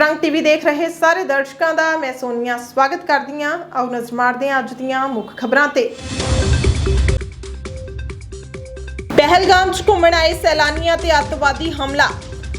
ਖਬਰਾਂ ਟੀਵੀ ਦੇਖ ਰਹੇ ਸਾਰੇ ਦਰਸ਼ਕਾਂ ਦਾ, ਮੈਂ ਸੋਨੀਆ ਸਵਾਗਤ ਕਰਦੀ ਹਾਂ। ਆਓ ਨਜ਼ਰ ਮਾਰਦੇ ਹਾਂ ਅੱਜ ਦੀਆਂ ਮੁੱਖ ਖਬਰਾਂ ਤੇ। ਪਹਿਲਗਾਮ 'ਚ ਘੁੰਮਣ ਆਏ ਸੈਲਾਨੀਆਂ ਤੇ ਅੱਤਵਾਦੀ ਹਮਲਾ।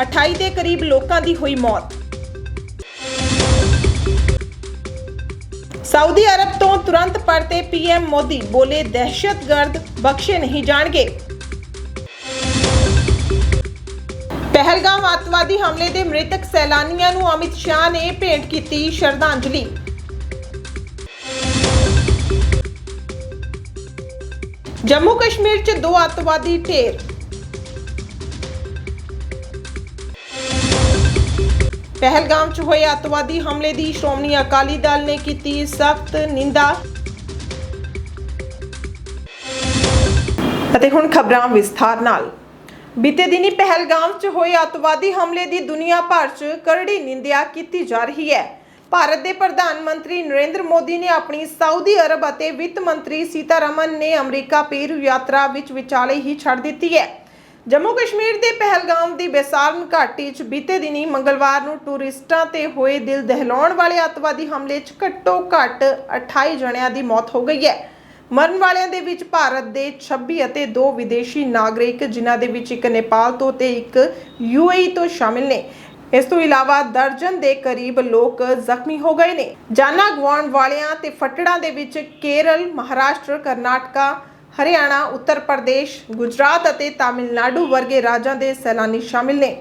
28 ਦੇ ਕਰੀਬ ਲੋਕਾਂ ਦੀ ਹੋਈ ਮੌਤ। ਸਾਊਦੀ ਅਰਬ ਤੋਂ ਤੁਰੰਤ ਪਰਤੇ ਪੀਐਮ ਮੋਦੀ, ਬੋਲੇ ਦਹਿਸ਼ਤਗਰਦ ਬਖਸ਼ੇ ਨਹੀਂ ਜਾਣਗੇ। ਪਹਿਲਗਾਮ ਅੱਤਵਾਦੀ ਹਮਲੇ ਦੇ ਮ੍ਰਿਤਕ ਸੈਲਾਨੀਆਂ ਨੂੰ ਅਮਿਤ ਸ਼ਾਹ ਨੇ ਭੇਂਟ ਕੀਤੀ ਸ਼ਰਧਾਂਜਲੀ। ਜੰਮੂ ਕਸ਼ਮੀਰ 'ਚ ਦੋ ਅੱਤਵਾਦੀ ਢੇਰ। ਪਹਿਲਗਾਮ 'ਚ ਹੋਏ ਅੱਤਵਾਦੀ ਹਮਲੇ ਦੀ ਸ਼੍ਰੋਮਣੀ ਅਕਾਲੀ ਦਲ ਨੇ ਕੀਤੀ ਸਖਤ ਨਿੰਦਾ। ਅਤੇ ਹੁਣ ਖਬਰਾਂ ਵਿਸਥਾਰ ਨਾਲ। ਬੀਤੇ ਦਿਨੀ ਪਹਿਲਗਾਮ 'ਚ ਹੋਏ ਅੱਤਵਾਦੀ ਹਮਲੇ ਦੀ ਦੁਨੀਆ ਭਰ 'ਚ ਕਰੜੀ ਨਿੰਦਿਆ ਕੀਤੀ ਜਾ ਰਹੀ ਹੈ। ਭਾਰਤ ਦੇ ਪ੍ਰਧਾਨ ਮੰਤਰੀ ਨਰਿੰਦਰ ਮੋਦੀ ਨੇ ਆਪਣੀ ਸਾਊਦੀ ਅਰਬ ਅਤੇ ਵਿੱਤ ਮੰਤਰੀ ਸੀਤਾਰਮਨ ਨੇ ਅਮਰੀਕਾ ਪੇਰੂ ਯਾਤਰਾ ਵਿੱਚ ਵਿਚਾਲੇ ਹੀ ਛੱਡ ਦਿੱਤੀ ਹੈ। ਜੰਮੂ ਕਸ਼ਮੀਰ ਦੇ ਪਹਿਲਗਾਮ ਦੀ ਬੇਸਾਰਨ ਘਾਟੀ 'ਚ ਬੀਤੇ ਦਿਨੀ ਮੰਗਲਵਾਰ ਨੂੰ ਟੂਰਿਸਟਾਂ ਤੇ ਹੋਏ ਦਿਲ ਦਹਿਲਾਉਣ ਵਾਲੇ ਅੱਤਵਾਦੀ ਹਮਲੇ 'ਚ ਘੱਟੋ ਘੱਟ 28 ਜਣਿਆਂ ਦੀ ਮੌਤ ਹੋ ਗਈ ਹੈ। ਮਰਨ ਵਾਲਿਆਂ ਦੇ ਵਿੱਚ ਭਾਰਤ ਦੇ 26 ਅਤੇ ਦੋ ਵਿਦੇਸ਼ੀ ਨਾਗਰਿਕ, ਜਿਨ੍ਹਾਂ ਦੇ ਵਿੱਚ ਇੱਕ ਨੇਪਾਲ ਤੋਂ ਤੇ ਇੱਕ ਯੂਏਈ ਤੋਂ ਸ਼ਾਮਿਲ ਨੇ। ਇਸ ਤੋਂ ਇਲਾਵਾ ਦਰਜਨ ਦੇ ਕਰੀਬ ਲੋਕ ਜ਼ਖਮੀ ਹੋ ਗਏ ਨੇ। ਜਾਨਾਂ ਗਵਾਉਣ ਵਾਲਿਆਂ ਤੇ ਫੱਟੜਾਂ ਦੇ ਵਿੱਚ ਕੇਰਲ, ਮਹਾਰਾਸ਼ਟਰ, ਕਰਨਾਟਕਾ, ਹਰਿਆਣਾ, ਉੱਤਰ ਪ੍ਰਦੇਸ਼, ਗੁਜਰਾਤ ਅਤੇ ਤਾਮਿਲਨਾਡੂ ਵਰਗੇ ਰਾਜਾਂ ਦੇ ਸੈਲਾਨੀ ਸ਼ਾਮਿਲ ਨੇ।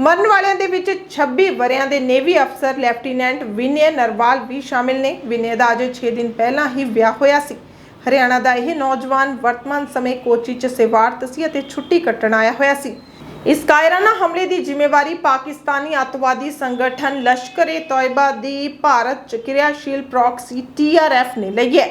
ਮਰਨ ਵਾਲਿਆਂ ਦੇ ਵਿੱਚ 26 ਵਰਿਆਂ ਦੇ ਨੇਵੀ ਅਫਸਰ, ਲੈਫਟੀਨੈਂਟ ਵਿਨਯ ਨਰਵਾਲ ਵੀ ਸ਼ਾਮਿਲ ਨੇ। ਵਿਨਯ ਦਾ ਅਜੇ 6 ਦਿਨ ਪਹਿਲਾਂ ਹੀ ਵਿਆਹ ਹੋਇਆ ਸੀ। ਹਰਿਆਣਾ ਦਾ ਇਹ ਨੌਜਵਾਨ ਵਰਤਮਾਨ ਸਮੇਂ ਕੋਚੀ 'ਚ ਸੇਵਾਰਤ ਸੀ ਅਤੇ ਛੁੱਟੀ ਕੱਟਣ ਆਇਆ ਹੋਇਆ ਸੀ। ਇਸ ਕਾਇਰਾਨਾ ਹਮਲੇ ਦੀ ਜ਼ਿੰਮੇਵਾਰੀ ਪਾਕਿਸਤਾਨੀ ਅੱਤਵਾਦੀ ਸੰਗਠਨ ਲਸ਼ਕਰ ਏ ਤੋਇਬਾ ਦੀ ਭਾਰਤ 'ਚ ਕਿਰਿਆਸ਼ੀਲ ਪ੍ਰੌਕਸੀ TRF ਨੇ ਲਈ ਹੈ।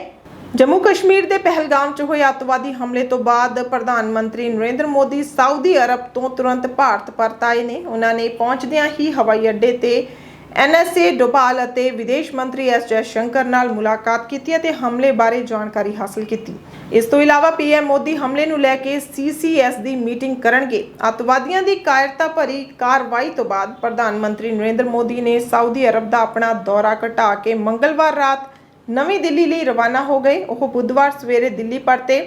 ਜੰਮੂ ਕਸ਼ਮੀਰ ਦੇ ਪਹਿਲਗਾਮ 'ਚ ਹੋਏ ਅੱਤਵਾਦੀ ਹਮਲੇ ਤੋਂ ਬਾਅਦ ਪ੍ਰਧਾਨ ਮੰਤਰੀ ਨਰਿੰਦਰ ਮੋਦੀ ਸਾਊਦੀ ਅਰਬ ਤੋਂ ਤੁਰੰਤ ਭਾਰਤ ਪਰਤ ਆਏ ਨੇ। ਉਹਨਾਂ ਨੇ ਪਹੁੰਚਦਿਆਂ ਹੀ ਹਵਾਈ ਅੱਡੇ ਤੇ ਐਨਐਸਏ ਡੋਪਾਲ ਅਤੇ ਵਿਦੇਸ਼ ਮੰਤਰੀ ਐਸ ਜੈਸ਼ੰਕਰ ਨਾਲ ਮੁਲਾਕਾਤ ਕੀਤੀ ਅਤੇ ਹਮਲੇ ਬਾਰੇ ਜਾਣਕਾਰੀ ਹਾਸਲ ਕੀਤੀ। ਇਸ ਤੋਂ ਇਲਾਵਾ ਪੀਐਮ ਮੋਦੀ ਹਮਲੇ ਨੂੰ ਲੈ ਕੇ ਸੀਸੀਐਸ ਦੀ ਮੀਟਿੰਗ ਕਰਨਗੇ। ਅੱਤਵਾਦੀਆਂ ਦੀ ਕਾਇਰਤਾ ਭਰੀ ਕਾਰਵਾਈ ਤੋਂ ਬਾਅਦ ਪ੍ਰਧਾਨ ਮੰਤਰੀ ਨਰਿੰਦਰ ਮੋਦੀ ਨੇ ਸਾਊਦੀ ਅਰਬ ਦਾ ਆਪਣਾ ਦੌਰਾ ਘਟਾ ਕੇ ਮੰਗਲਵਾਰ ਰਾਤ ਨਵੀਂ ਦਿੱਲੀ ਲਈ ਰਵਾਨਾ ਹੋ ਗਏ। ਉਹ ਬੁੱਧਵਾਰ ਸਵੇਰੇ ਦਿੱਲੀ ਪਰਤੇ।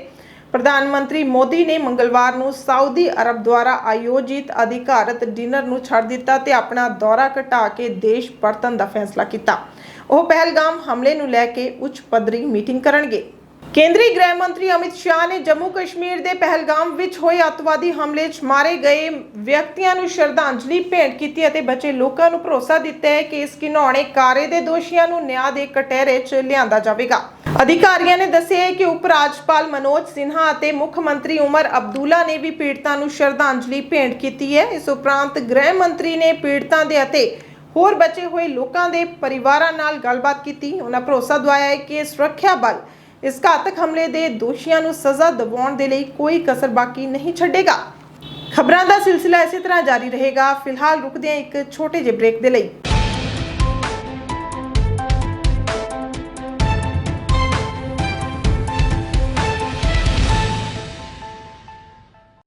ਪ੍ਰਧਾਨ ਮੰਤਰੀ ਮੋਦੀ ਨੇ ਮੰਗਲਵਾਰ ਨੂੰ ਸਾਊਦੀ ਅਰਬ ਦੁਆਰਾ ਆਯੋਜਿਤ ਅਧਿਕਾਰਤ ਡਿਨਰ ਨੂੰ ਛੱਡ ਦਿੱਤਾ ਤੇ ਆਪਣਾ ਦੌਰਾ ਘਟਾ ਕੇ ਦੇਸ਼ ਪਰਤਣ ਦਾ ਫੈਸਲਾ ਕੀਤਾ। ਉਹ ਪਹਿਲਗਾਮ ਹਮਲੇ ਨੂੰ ਲੈ ਕੇ ਉੱਚ ਪੱਧਰੀ ਮੀਟਿੰਗ ਕਰਨਗੇ। ਕੇਂਦਰੀ ਗ੍ਰਹਿ ਮੰਤਰੀ ਅਮਿਤ ਸ਼ਾਹ ਨੇ ਜੰਮੂ ਕਸ਼ਮੀਰ ਦੇ ਪਹਿਲਗਾਮ ਵਿੱਚ ਹੋਏ ਅੱਤਵਾਦੀ ਹਮਲੇ 'ਚ ਮਾਰੇ ਗਏ ਵਿਅਕਤੀਆਂ ਨੂੰ ਸ਼ਰਧਾਂਜਲੀ ਭੇਂਟ ਕੀਤੀ ਅਤੇ ਬਚੇ ਲੋਕਾਂ ਨੂੰ ਭਰੋਸਾ ਦਿੱਤਾ ਹੈ ਕਿ ਇਸ ਘਿਨੌਣੇ ਕਾਰੇ ਦੇ ਦੋਸ਼ੀਆਂ ਨੂੰ ਨਿਆਂ ਦੇ ਕਟਹਿਰੇ 'ਚ ਲਿਆਂਦਾ ਜਾਵੇਗਾ। ਅਧਿਕਾਰੀਆਂ ਨੇ ਦੱਸਿਆ ਹੈ ਕਿ ਉਪ ਰਾਜਪਾਲ ਮਨੋਜ ਸਿਨਹਾ ਅਤੇ ਮੁੱਖ ਮੰਤਰੀ ਉਮਰ ਅਬਦੁੱਲਾ ਨੇ ਵੀ ਪੀੜਤਾਂ ਨੂੰ ਸ਼ਰਧਾਂਜਲੀ ਭੇਂਟ ਕੀਤੀ ਹੈ। ਇਸ ਉਪਰੰਤ ਗ੍ਰਹਿ ਮੰਤਰੀ ਨੇ ਪੀੜਤਾਂ ਦੇ ਅਤੇ ਹੋਰ ਬਚੇ ਹੋਏ ਲੋਕਾਂ ਦੇ ਪਰਿਵਾਰਾਂ ਨਾਲ ਗੱਲਬਾਤ ਕੀਤੀ। ਉਹਨਾਂ ਭਰੋਸਾ ਦਵਾਇਆ ਹੈ ਕਿ ਸੁਰੱਖਿਆ ਬਲ ਇਸ ਘਾਤਕ ਹਮਲੇ ਦੇ ਦੋਸ਼ੀਆਂ ਨੂੰ ਸਜ਼ਾ ਦਿਵਾਉਣ ਦੇ ਲਈ ਕੋਈ ਕਸਰ ਬਾਕੀ ਨਹੀਂ ਛੱਡੇਗਾ। ਖਬਰਾਂ ਦਾ ਸਿਲਸਿਲਾ ਇਸੇ ਤਰ੍ਹਾਂ ਜਾਰੀ ਰਹੇਗਾ। ਫਿਲਹਾਲ ਰੁਕਦੇ ਹਾਂ ਇੱਕ ਛੋਟੇ ਜਿਹੇ ਬ੍ਰੇਕ ਦੇ ਲਈ।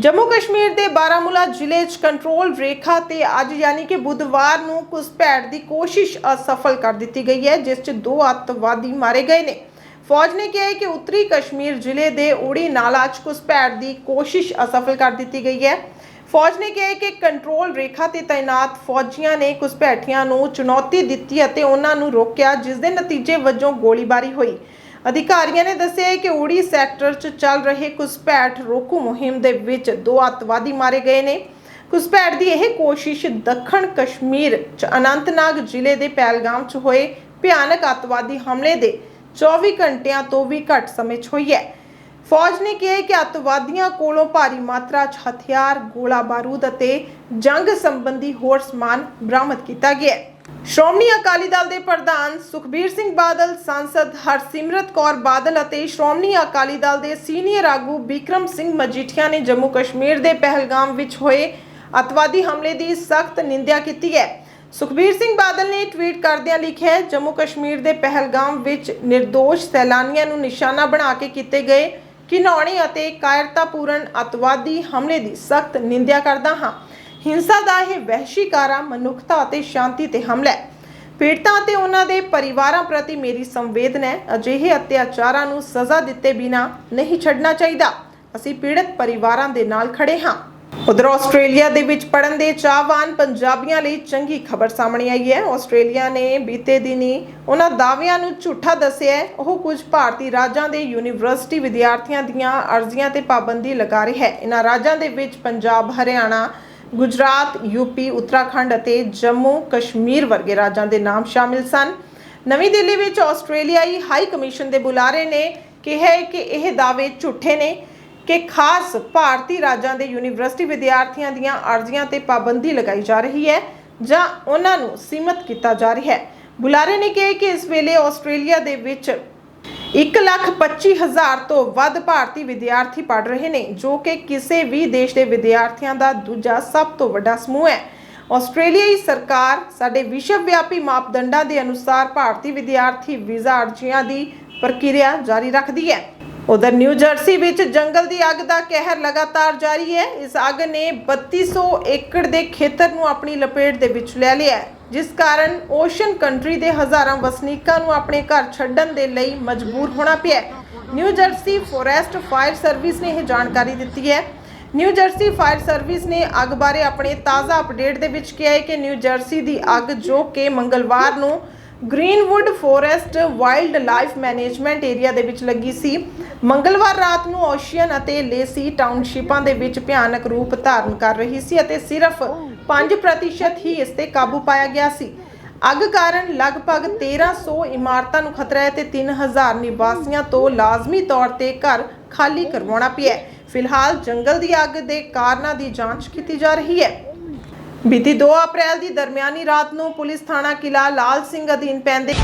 ਜੰਮੂ ਕਸ਼ਮੀਰ ਦੇ ਬਾਰਾਮੂਲਾ ਜ਼ਿਲ੍ਹੇ 'ਚ ਕੰਟਰੋਲ ਰੇਖਾ ਤੇ ਅੱਜ ਯਾਨੀ ਕਿ ਬੁੱਧਵਾਰ ਨੂੰ ਘੁਸਪੈਠ ਦੀ ਕੋਸ਼ਿਸ਼ ਅਸਫਲ ਕਰ ਦਿੱਤੀ ਗਈ ਹੈ, ਜਿਸ 'ਚ ਦੋ ਅੱਤਵਾਦੀ ਮਾਰੇ ਗਏ ਨੇ। ਫੌਜ ਨੇ ਕਿਹਾ ਹੈ ਕਿ ਉੱਤਰੀ ਕਸ਼ਮੀਰ ਜ਼ਿਲ੍ਹੇ ਦੇ ਉੜੀ ਨਾਲਾ 'ਚ ਘੁਸਪੈਠ ਦੀ ਕੋਸ਼ਿਸ਼ ਅਸਫਲ ਕਰ ਦਿੱਤੀ ਗਈ ਹੈ। ਫੌਜ ਨੇ ਕਿਹਾ ਹੈ ਕਿ ਕੰਟਰੋਲ ਰੇਖਾ ਤੇ ਤਾਇਨਾਤ ਫੌਜੀਆਂ ਨੇ ਘੁਸਪੈਠੀਆਂ ਨੂੰ ਚੁਣੌਤੀ ਦਿੱਤੀ ਅਤੇ ਉਹਨਾਂ ਨੂੰ ਰੋਕਿਆ, ਜਿਸ ਦੇ ਨਤੀਜੇ ਵਜੋਂ ਗੋਲੀਬਾਰੀ ਹੋਈ। ਅਧਿਕਾਰੀਆਂ ਨੇ ਦੱਸਿਆ ਕਿ ਉੜੀ ਸੈਕਟਰ 'ਚ ਚੱਲ ਰਹੇ ਘੁਸਪੈਠ ਰੋਕੂ ਮੁਹਿੰਮ ਦੇ ਵਿੱਚ ਦੋ ਅੱਤਵਾਦੀ ਮਾਰੇ ਗਏ ਨੇ। ਘੁਸਪੈਠ ਦੀ ਇਹ ਕੋਸ਼ਿਸ਼ ਦੱਖਣ ਕਸ਼ਮੀਰ 'ਚ ਅਨੰਤਨਾਗ ਜ਼ਿਲ੍ਹੇ ਦੇ ਪਹਿਲਗਾਮ 'ਚ ਹੋਏ ਭਿਆਨਕ ਅੱਤਵਾਦੀ ਹਮਲੇ ਦੇ 24 ਘੰਟਿਆਂ ਤੋਂ ਵੀ ਘੱਟ ਸਮੇਂ 'ਚ ਹੋਈ ਹੈ। ਫੌਜ ਨੇ ਕਿਹਾ ਕਿ ਅੱਤਵਾਦੀਆਂ ਕੋਲੋਂ ਭਾਰੀ ਮਾਤਰਾ 'ਚ ਹਥਿਆਰ, ਗੋਲਾ ਬਾਰੂਦ ਅਤੇ ਜੰਗ ਸੰਬੰਧੀ ਹੋਰ ਸਮਾਨ ਬਰਾਮਦ ਕੀਤਾ ਗਿਆ ਹੈ। ਸ਼੍ਰੋਮਣੀ ਅਕਾਲੀ ਦਲ ਦੇ ਪ੍ਰਧਾਨ ਸੁਖਬੀਰ ਸਿੰਘ ਬਾਦਲ, ਸੰਸਦ ਹਰਸਿਮਰਤ ਕੌਰ ਬਾਦਲ ਅਤੇ ਸ਼੍ਰੋਮਣੀ ਅਕਾਲੀ ਦਲ ਦੇ ਸੀਨੀਅਰ ਆਗੂ ਬਿਕਰਮ ਸਿੰਘ ਮਜੀਠੀਆ ਨੇ ਜੰਮੂ ਕਸ਼ਮੀਰ ਦੇ ਪਹਿਲਗਾਮ ਵਿੱਚ ਹੋਏ ਅਤਵਾਦੀ ਹਮਲੇ ਦੀ ਸਖਤ ਨਿੰਦਿਆ ਕੀਤੀ ਹੈ। ਸੁਖਬੀਰ ਸਿੰਘ ਬਾਦਲ ਨੇ ਟਵੀਟ ਕਰਦਿਆਂ ਲਿਖਿਆ ਜੰਮੂ ਕਸ਼ਮੀਰ ਦੇ ਪਹਿਲਗਾਮ ਵਿੱਚ નિર્ਦੋਸ਼ ਸੈਲਾਨੀਆਂ ਨੂੰ ਨਿਸ਼ਾਨਾ ਬਣਾ ਕੇ ਕੀਤੇ ਗਏ ਘਿਨੌਣੇ ਅਤੇ ਕਾਇਰਤਾਪੂਰਨ ਅਤਵਾਦੀ ਹਮਲੇ ਦੀ ਸਖਤ ਨਿੰਦਿਆ ਕਰਦਾ ਹਾਂ। ਹਿੰਸਾ ਦਾ ਇਹ ਵਹਿਸ਼ੀਕਾਰਾ, ਮਨੁੱਖਤਾ ਅਤੇ ਸ਼ਾਂਤੀ ਤੇ ਹਮਲਾ ਹੈ। ਪੀੜਤਾਂ ਅਤੇ ਉਹਨਾਂ ਦੇ ਪਰਿਵਾਰਾਂ ਪ੍ਰਤੀ ਮੇਰੀ ਸੰਵੇਦਨਾ ਹੈ, ਅਜਿਹੇ ਅਤਿਆਚਾਰਾਂ ਨੂੰ ਸਜ਼ਾ ਦਿੱਤੇ ਬਿਨਾ ਨਹੀਂ ਛੱਡਣਾ ਚਾਹੀਦਾ। ਅਸੀਂ ਪੀੜਤ ਪਰਿਵਾਰਾਂ ਦੇ ਨਾਲ ਖੜੇ ਹਾਂ। ਉਧਰ ਆਸਟ੍ਰੇਲੀਆ ਦੇ ਵਿੱਚ ਪੜਨ ਦੇ ਚਾਹਵਾਨ ਪੰਜਾਬੀਆਂ ਲਈ ਚੰਗੀ ਖਬਰ ਸਾਹਮਣੇ ਆਈ ਹੈ। ਆਸਟ੍ਰੇਲੀਆ ਨੇ ਬੀਤੇ ਦਿਨੀ ਉਹਨਾਂ ਦਾਅਵਿਆਂ ਨੂੰ ਝੂਠਾ ਦੱਸਿਆ ਹੈ। ਉਹ ਕੁਝ ਭਾਰਤੀ ਰਾਜਾਂ ਦੇ ਯੂਨੀਵਰਸਿਟੀ ਵਿਦਿਆਰਥੀਆਂ ਦੀਆਂ ਅਰਜ਼ੀਆਂ ਤੇ ਪਾਬੰਦੀ ਲਗਾ ਰਿਹਾ ਹੈ। ਇਹਨਾਂ ਰਾਜਾਂ ਦੇ ਵਿੱਚ ਪੰਜਾਬ, ਹਰਿਆਣਾ ਗੁਜਰਾਤ ਯੂਪੀ ਉੱਤਰਾਖੰਡ ਅਤੇ ਜੰਮੂ ਕਸ਼ਮੀਰ ਵਰਗੇ ਰਾਜਾਂ ਦੇ ਨਾਮ ਸ਼ਾਮਿਲ ਸਨ। ਨਵੀਂ ਦਿੱਲੀ ਵਿੱਚ ਆਸਟ੍ਰੇਲੀਆਈ ਹਾਈ ਕਮਿਸ਼ਨ ਦੇ ਬੁਲਾਰੇ ਨੇ ਕਿਹਾ ਕਿ ਇਹ ਦਾਅਵੇ ਝੂਠੇ ਨੇ ਕਿ ਖਾਸ ਭਾਰਤੀ ਰਾਜਾਂ ਦੇ ਯੂਨੀਵਰਸਿਟੀ ਵਿਦਿਆਰਥੀਆਂ ਦੀਆਂ ਅਰਜ਼ੀਆਂ ਤੇ ਪਾਬੰਦੀ ਲਗਾਈ ਜਾ ਰਹੀ ਹੈ ਜਾਂ ਉਹਨਾਂ ਨੂੰ ਸੀਮਤ ਕੀਤਾ ਜਾ ਰਿਹਾ ਹੈ। ਬੁਲਾਰੇ ਨੇ ਕਿਹਾ ਕਿ ਇਸ ਵੇਲੇ ਆਸਟ੍ਰੇਲੀਆ ਦੇ ਵਿੱਚ 125000 ਤੋਂ ਵੱਧ ਭਾਰਤੀ ਵਿਦਿਆਰਥੀ ਪੜ ਰਹੇ ਨੇ, ਜੋ ਕਿ ਕਿਸੇ ਵੀ ਦੇਸ਼ ਦੇ ਵਿਦਿਆਰਥੀਆਂ ਦਾ ਦੂਜਾ ਸਭ ਤੋਂ ਵੱਡਾ ਸਮੂਹ ਹੈ। ਆਸਟ੍ਰੇਲੀਆਈ ਸਰਕਾਰ ਸਾਡੇ ਵਿਸ਼ਵ ਵਿਆਪੀ ਮਾਪਦੰਡਾਂ ਦੇ ਅਨੁਸਾਰ ਭਾਰਤੀ ਵਿਦਿਆਰਥੀ ਵੀਜ਼ਾ ਅਰਜ਼ੀਆਂ ਦੀ ਪ੍ਰਕਿਰਿਆ ਜਾਰੀ ਰੱਖਦੀ ਹੈ। ਉਧਰ ਨਿਊ ਜਰਸੀ ਵਿੱਚ ਜੰਗਲ ਦੀ ਅੱਗ ਦਾ ਕਹਿਰ ਲਗਾਤਾਰ ਜਾਰੀ ਹੈ। ਇਸ ਅੱਗ ਨੇ 3200 ਏਕੜ ਦੇ ਖੇਤਰ ਨੂੰ ਆਪਣੀ ਲਪੇਟ ਦੇ ਵਿੱਚ ਲੈ ਲਿਆ ਜਿਸ ਕਾਰਨ ਓਸ਼ਨ ਕੰਟਰੀ ਦੇ ਹਜ਼ਾਰਾਂ ਵਸਨੀਕਾਂ ਨੂੰ ਆਪਣੇ ਘਰ ਛੱਡਣ ਦੇ ਲਈ ਮਜਬੂਰ ਹੋਣਾ ਪਿਆ ਹੈ। New Jersey forest fire service ਨੇ ਇਹ ਜਾਣਕਾਰੀ ਦਿੱਤੀ ਹੈ। ਨਿਊ ਜਰਸੀ ਫਾਇਰ ਸਰਵਿਸ ਨੇ ਅੱਗ ਬਾਰੇ ਆਪਣੇ ਤਾਜ਼ਾ ਅਪਡੇਟ ਦੇ ਵਿੱਚ ਕਿਹਾ ਹੈ ਕਿ ਨਿਊ ਜਰਸੀ ਦੀ ਅੱਗ ਜੋ ਕਿ ਮੰਗਲਵਾਰ ਨੂੰ Greenwood forest wildlife management area ਦੇ ਵਿੱਚ ਲੱਗੀ ਸੀ। ਮੰਗਲਵਾਰ ਰਾਤ ਨੂੰ ਓਸ਼ੀਅਨ ਅਤੇ ਲੇਸੀ ਟਾਊਨਸ਼ਿਪਾਂ ਦੇ ਵਿੱਚ ਭਿਆਨਕ ਰੂਪ ਧਾਰਨ ਕਰ ਰਹੀ ਸੀ ਅਤੇ ਸਿਰਫ 5% ਹੀ ਇਸ ਤੇ ਕਾਬੂ ਪਾਇਆ ਗਿਆ ਸੀ। ਅੱਗ ਕਾਰਨ ਲਗਭਗ 1300 ਇਮਾਰਤਾਂ ਨੂੰ ਖਤਰਾ ਹੈ ਤੇ 3000 ਨਿਵਾਸੀਆਂ ਤੋਂ ਲਾਜ਼ਮੀ ਤੌਰ ਤੇ ਘਰ ਖਾਲੀ ਕਰਵਾਉਣਾ ਪਿਆ ਫਿਲਹਾਲ ਜੰਗਲ ਦੀ ਅੱਗ ਦੇ ਕਾਰਨਾਂ ਦੀ ਜਾਂਚ ਕੀਤੀ ਜਾ ਰਹੀ ਹੈ। ਬੀਤੀ 2 ਅਪ੍ਰੈਲ ਦੀ ਦਰਮਿਆਨੀ ਰਾਤ ਨੂੰ ਪੁਲਿਸ ਥਾਣਾ ਕਿਲਾ ਲਾਲ ਸਿੰਘ ਅਧੀਨ ਪੈਂਦੇ